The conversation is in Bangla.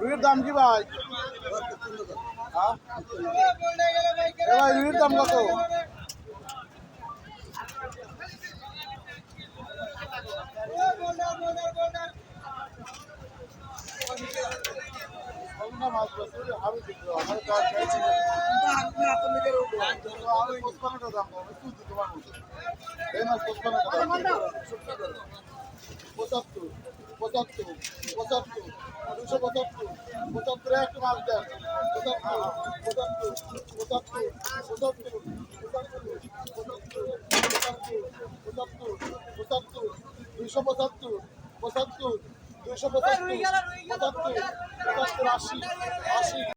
রুইয়ের দাম কি ভাই? হ্যাঁ? ভাই রুইয়ের দাম কত? আমি পঁচাত্তর পঁচাত্তর পঁচাত্তর দুশো পঁচাত্তর পঁচাত্তরে একটা মাছ দেন পঁচাত্তর পঁচাত্তর পঁচাত্তর পঁচাত্তর পঁচাত্তর পঁচাত্তর পঁচাত্তর পঁচাত্তর পঁচাত্তর দুশো পঁচাত্তর পঁচাত্তর পঁচাত্তর আশি আশি